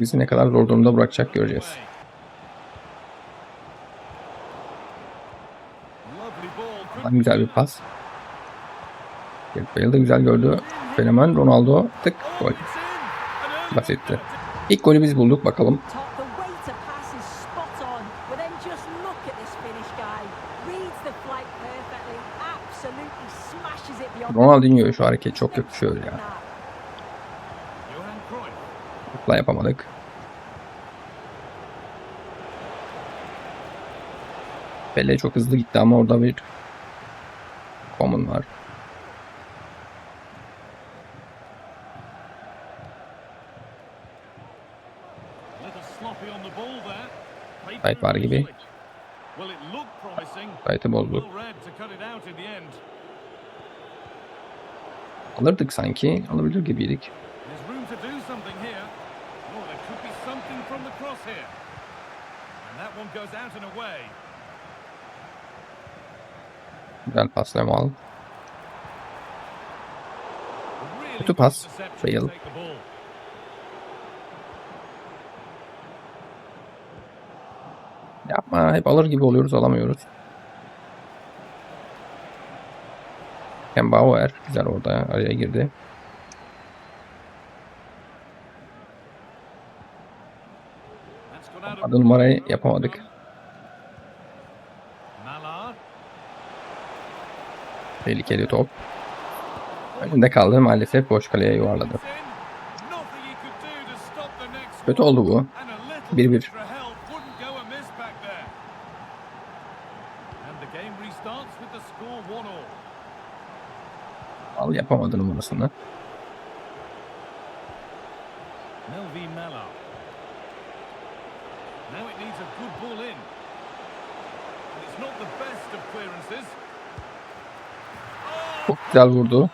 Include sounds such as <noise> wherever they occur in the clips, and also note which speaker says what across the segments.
Speaker 1: Bizi ne kadar zor durumda bırakacak göreceğiz. Lan güzel bir pas. Gareth Bale de güzel gördü. Fenomen Ronaldo tık gol. Basitti. İlk golü biz bulduk bakalım. Ronaldinho şu hareket çok yakışıyor ya. Tıkla yapamadık. Pele çok hızlı gitti ama orada bir common var.
Speaker 2: Kayıt var gibi.
Speaker 1: Kayıtı bozdu. Alırdık sanki. Alabilir gibiydik. Güzel pas Lemal.
Speaker 2: Kötü pas.
Speaker 1: Fail. Yapma. Hep alır gibi oluyoruz. Alamıyoruz. Kembauer. Güzel orada araya girdi. Adı numarayı yapamadık. Tehlikeli top. Önünde kaldı maalesef boş kaleye yuvarladı. Kötü oldu bu. 1-1. Al yapamadı numarasını.
Speaker 2: Now it needs a good ball in. And it's not the best of clearances.
Speaker 1: Çok güzel vurdu.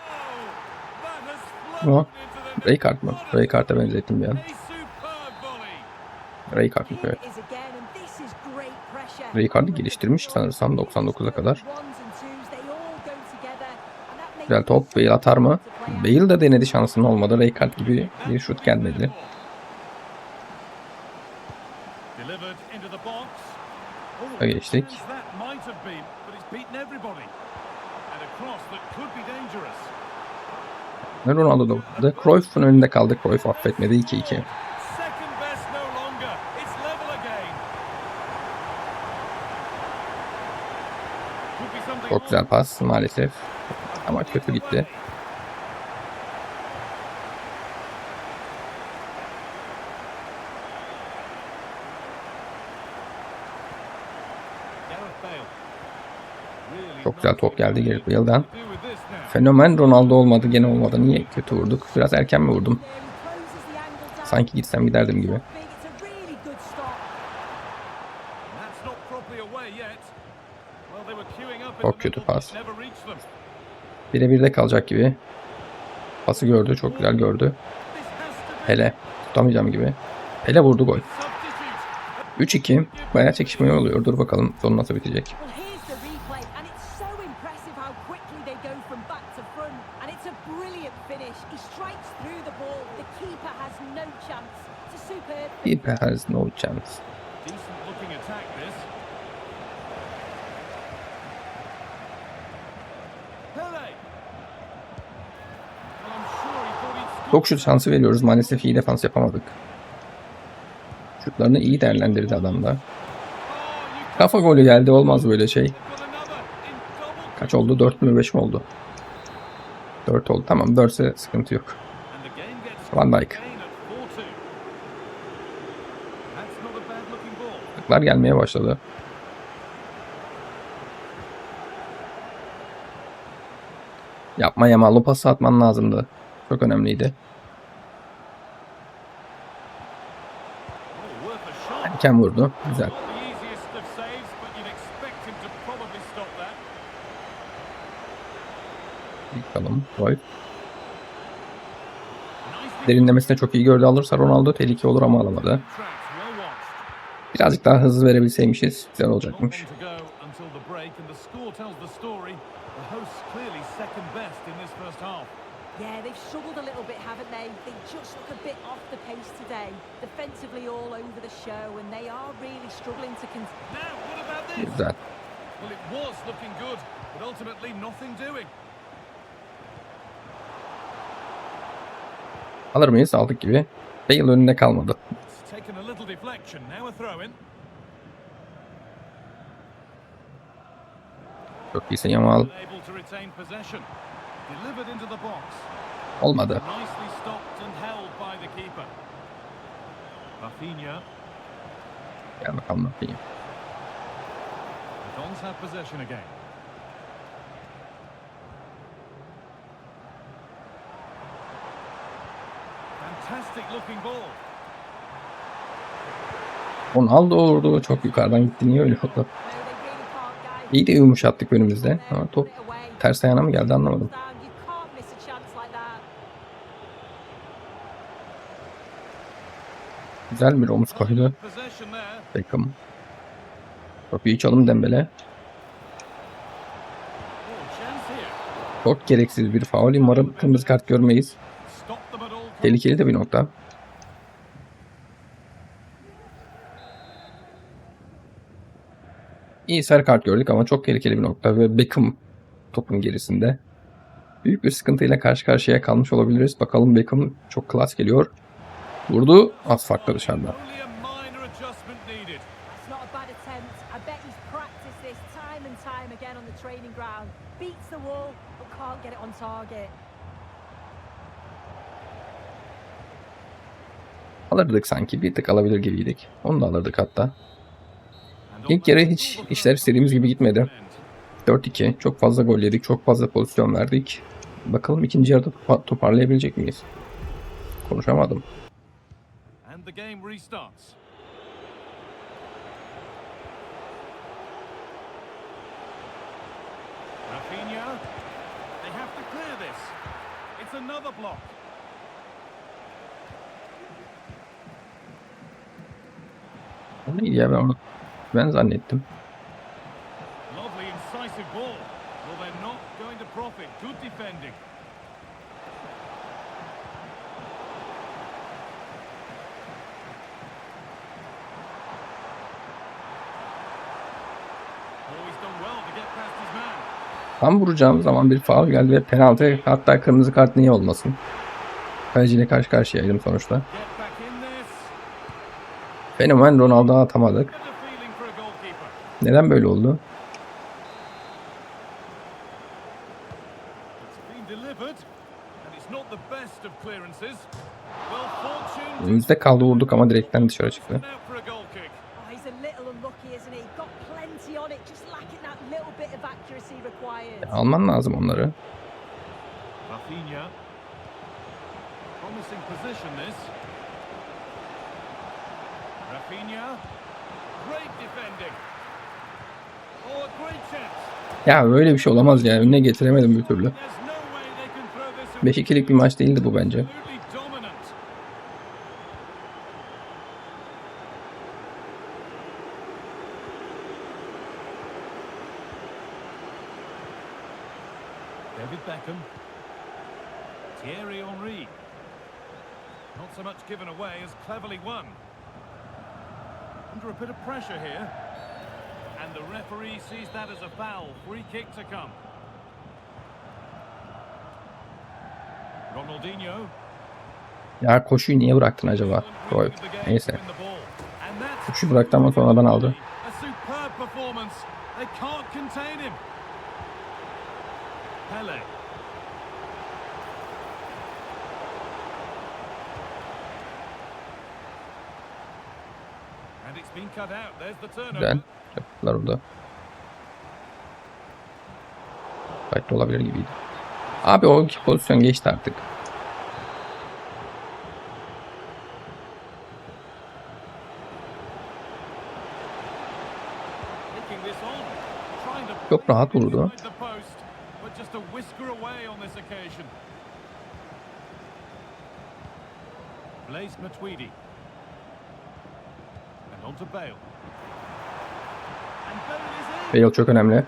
Speaker 2: Oh,
Speaker 1: Ama
Speaker 2: into the net.
Speaker 1: Ray mı? Ray benzettim bir an.
Speaker 2: A superb volley.
Speaker 1: Ray Kart evet.
Speaker 3: It is again, and this is great pressure.
Speaker 1: Ray Kart'ı geliştirmiş sanırsam 99'a kadar. Güzel top. Bale atar mı? Bale de denedi şansının olmadı. Ray Kart gibi bir şut gelmedi.
Speaker 2: Delivered into the box. Oh,
Speaker 1: Öyle geçtik.
Speaker 2: chance That might have been, but it's beaten everybody. And a cross that could be dangerous.
Speaker 1: Ve Ronaldo da vurdu. Cruyff'un önünde kaldı. Cruyff affetmedi 2-2.
Speaker 2: Second best no longer. It's level again. Could be something
Speaker 1: Çok güzel pas maalesef. Ama kötü gitti.
Speaker 2: Gareth Bale. Really
Speaker 1: Çok güzel top geldi Gareth
Speaker 2: now.
Speaker 1: Fenomen Ronaldo olmadı. Gene olmadı. Niye kötü vurduk? Biraz erken mi vurdum? Sanki gitsem giderdim gibi. Çok kötü pas. Birebir de kalacak gibi. Pası gördü. Çok güzel gördü. Pele. Tutamayacağım gibi. Pele vurdu gol.
Speaker 2: substitute.
Speaker 1: 3-2. Bayağı çekişmeli oluyor. Dur bakalım sonu nasıl bitecek.
Speaker 3: Well, here's the replay, and it's so impressive how quickly they go from back to front. And it's a brilliant finish. He strikes through the ball. The keeper has no chance. It's a superb
Speaker 1: Keeper has no chance.
Speaker 2: Decent looking attack this. Pele. Well, I'm sure he thought he'd scored.
Speaker 1: Çok şut şansı veriyoruz. Maalesef iyi defans yapamadık. Şutlarını iyi değerlendirdi adam da.
Speaker 2: Oh,
Speaker 1: Kafa golü geldi. Olmaz böyle şey. Kaç oldu? 4 mü 5 mi oldu? 4 oldu. Tamam 4 ise sıkıntı yok.
Speaker 2: And the game gets
Speaker 1: Van Dijk.
Speaker 2: again at 4-2. That's not a bad looking ball.
Speaker 1: Tıklar gelmeye başladı. Yapma Yamal. O pası atman lazımdı. Çok önemliydi. Erken vurdu. Güzel.
Speaker 2: Not the easiest of saves, but you'd expect him to probably stop that.
Speaker 1: Bakalım. Roy.
Speaker 2: Nicely
Speaker 1: Derinlemesine çok iyi gördü. Alırsa Ronaldo tehlike olur ama alamadı. Birazcık daha hızlı verebilseymişiz. Güzel olacakmış.
Speaker 3: Yeah, they've struggled a little bit, haven't they? They just look a bit off the pace today. Defensively all over the show, and they are really struggling to con-
Speaker 2: Now, what about this? Well, it was looking good, but ultimately nothing doing.
Speaker 1: Alır mıyız? Aldık gibi. Bale önünde kalmadı. Çok iyisin Yamal. Olmadı.
Speaker 2: Rafinha.
Speaker 1: Gel bakalım.
Speaker 2: The Dons have possession again. Fantastic looking ball.
Speaker 1: Ronaldo vurdu. Çok yukarıdan gitti. Niye öyle oldu? İyi de yumuşattık önümüzde. Ama top ters ayağına mı geldi anlamadım. Güzel bir omuz koydu. Beckham. Çok iyi çalım Dembele. Çok gereksiz bir faul. Umarım kırmızı kart görmeyiz. Tehlikeli de bir nokta. İyi sarı kart gördük ama çok tehlikeli bir nokta ve Beckham topun gerisinde. Büyük bir sıkıntıyla karşı karşıya kalmış olabiliriz. Bakalım Beckham çok klas geliyor. Vurdu. Az farklı dışarıda.
Speaker 2: Only a minor adjustment needed.
Speaker 3: It's not a bad attempt. I bet he's practiced this time and time again on the training ground. Beats the wall, but can't get it on target.
Speaker 1: Alırdık sanki. Bir tık alabilir gibiydik. Onu da alırdık hatta. İlk yarı hiç işler istediğimiz gibi gitmedi.
Speaker 2: end.
Speaker 1: 4-2. Çok fazla gol yedik. Çok fazla pozisyon verdik. Bakalım ikinci yarıda topa- toparlayabilecek miyiz? Konuşamadım.
Speaker 2: Rafinha. They have to clear this. It's another block.
Speaker 1: O neydi ya ben onu ben zannettim.
Speaker 2: Lovely incisive ball. Well, they're not going to profit. Good defending. Oh, he's done well to get past his man.
Speaker 1: Tam vuracağım zaman bir faul geldi ve penaltı hatta kırmızı kart niye olmasın? Kaleciyle karşı karşıyaydım sonuçta.
Speaker 2: Get back in this.
Speaker 1: Fenomen Ronaldo atamadık. Neden böyle oldu? Önümüzde kaldı vurduk ama direkten dışarı çıktı.
Speaker 2: Now for a goal kick.
Speaker 3: Oh, he's a little unlucky, isn't he? Got plenty on it, just lacking that little bit of accuracy required.
Speaker 1: Alman lazım onları.
Speaker 2: Rafinha. Promising position this. Rafinha. Great defending. Oh, a great chance.
Speaker 1: Ya böyle bir şey olamaz ya. Önüne getiremedim bir türlü.
Speaker 2: There's no way they can throw this
Speaker 1: 5-2'lik bir maç değildi bu bence.
Speaker 2: Not so much given away as cleverly won. Under a bit of pressure here. The referee sees that as a foul. Free kick to come. Ronaldinho.
Speaker 1: Ya koşuyu niye bıraktın acaba? Cruyff. Neyse. Koşu bıraktı ama sonradan aldı.
Speaker 2: Pele. And it's been cut out. There's the
Speaker 1: Güzel. Yaptılar orada. Fight'te olabilir gibiydi. Abi o iki pozisyon geçti artık. Çok rahat vurdu.
Speaker 2: inside the Bale
Speaker 1: çok önemli.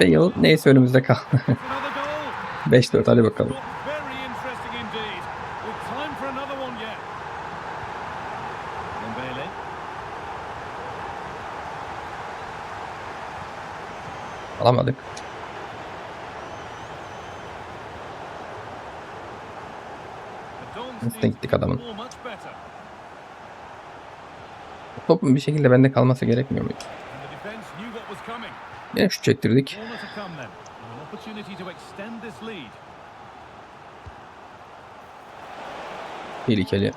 Speaker 1: Bale neyse önümüzde kaldı. <laughs> 5-4 hadi bakalım. Alamadık. Nasıl gittik adamın. Topun bir şekilde bende kalması gerekmiyor muydu? Yine şut çektirdik. Tehlikeli.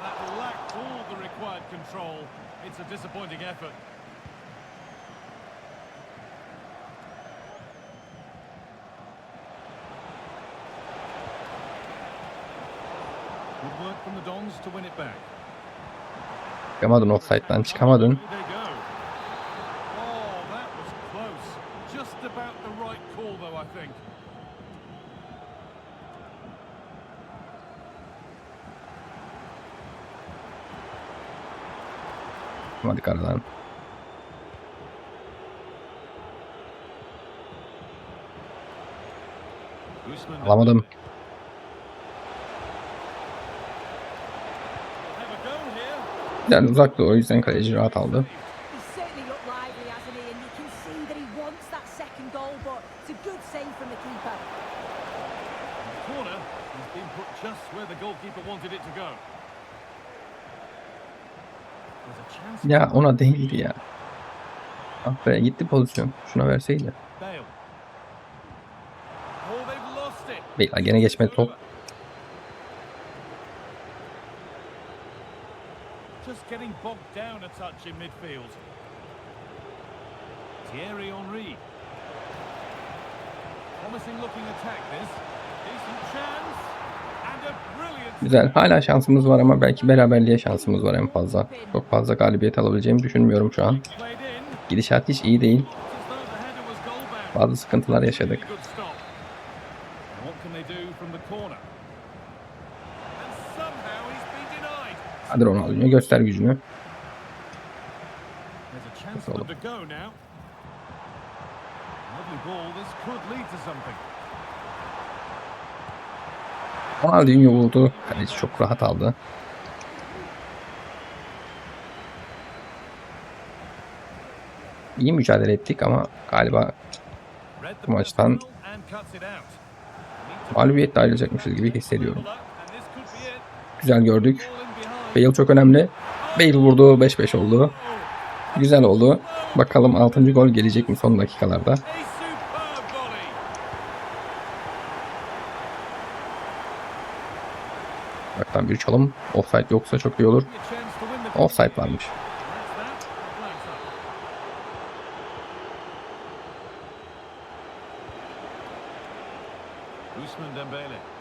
Speaker 2: Good work from the Dons to win it back.
Speaker 1: Çıkamadın offside'dan çıkamadın.
Speaker 2: Here they go. Wanted it to go. There's a chance.
Speaker 1: Ya ona değildi ya. Ah be gitti pozisyon. Şuna verseydi.
Speaker 2: Bale. Oh.
Speaker 1: Beyler gene geçmedi top.
Speaker 2: Just getting bogged down a touch in midfield. Thierry Henry. Promising looking attack this. Decent chance. And a brilliant
Speaker 1: Güzel. Hala şansımız var ama belki beraberliğe şansımız var en fazla. Çok fazla galibiyet alabileceğimi düşünmüyorum şu an. Gidişat hiç iyi değil. Bazı sıkıntılar yaşadık.
Speaker 2: Really good stop. And what can they do from the corner? And somehow he's been denied.
Speaker 1: Hadi Ronaldinho göster gücünü.
Speaker 2: There's a chance for
Speaker 1: Bakalım.
Speaker 2: them to go now. Lovely ball. This could lead to something.
Speaker 1: Ronaldinho vurdu. Kaleci çok rahat aldı. İyi mücadele ettik ama galiba Bu maçtan mağlubiyetle ayrılacakmışız gibi hissediyorum. Güzel gördük. Bale çok önemli. Bale vurdu. 5-5 oldu. Güzel oldu. Bakalım 6. gol gelecek mi son dakikalarda. Baktan bir çalım. Offside yoksa çok iyi olur. Offside varmış.
Speaker 2: Usman Dembele.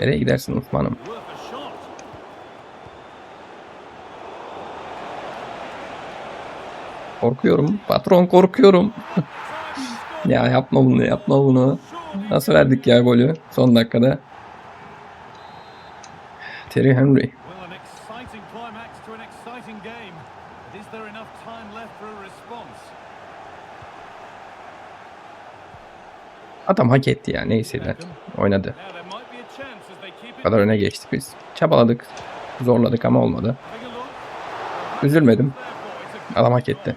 Speaker 1: Nereye gidersin Osman'ım? Korkuyorum. Patron korkuyorum. <laughs> Ya yapma bunu yapma bunu. Nasıl verdik ya golü son dakikada? Terry Henry. Adam hak etti ya neyse de. Oynadı.
Speaker 2: Now there might be a chance as they keep
Speaker 1: Bu
Speaker 2: it.
Speaker 1: Kadar öne geçtik biz. Çabaladık. Zorladık ama olmadı. Üzülmedim. Adam hak etti.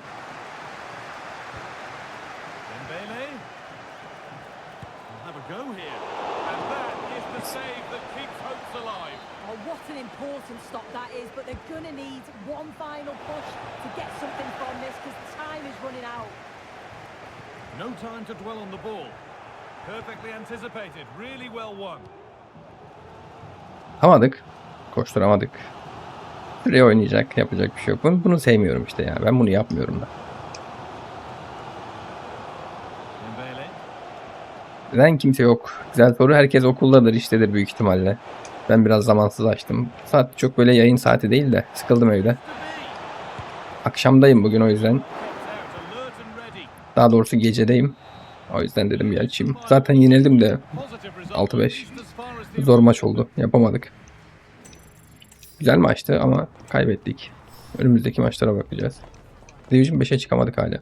Speaker 2: Perfectly anticipated. Really well won.
Speaker 1: Alamadık. Koşturamadık. Şuraya oynayacak. Yapacak bir şey yok. Bunu, bunu sevmiyorum işte ya. Ben bunu yapmıyorum da. Neden kimse yok? Güzel soru. Herkes okuldadır iştedir büyük ihtimalle. Ben biraz zamansız açtım. Saat çok böyle yayın saati değil de sıkıldım evde. Akşamdayım bugün o yüzden. Daha doğrusu gecedeyim. O yüzden dedim bir açayım. Zaten yenildim de
Speaker 2: Positive result.
Speaker 1: 6-5. Zor maç oldu. Yapamadık. Güzel maçtı ama kaybettik. Önümüzdeki maçlara bakacağız. Division 5'e çıkamadık hala.